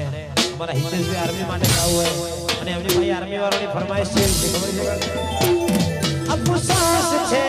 અને અમારા હિતેશભાઈ આર્મી માટે ગાવું હોય. અને એમની ભાઈ આર્મી વાળાની ફરમાઈશ છે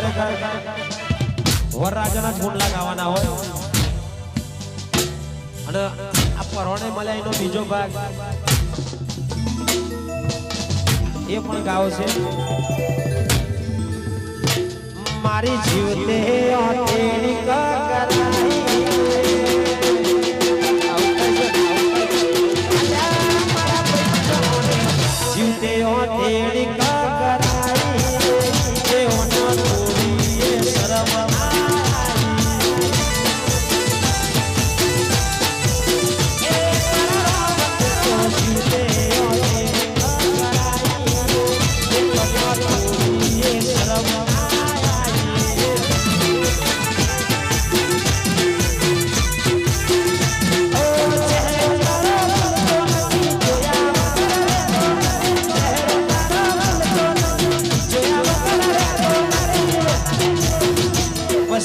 ખરેખર વરરાજાના જ ગાવાના હોય. અને આ પરોણે મળ્યા એનો બીજો ભાગ. એ પણ ગાવ છે મારી જીવતે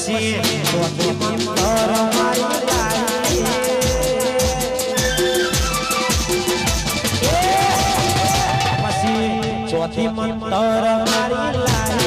પછી મંતર મારી પછી ચોથી મંતર મારી લાઈ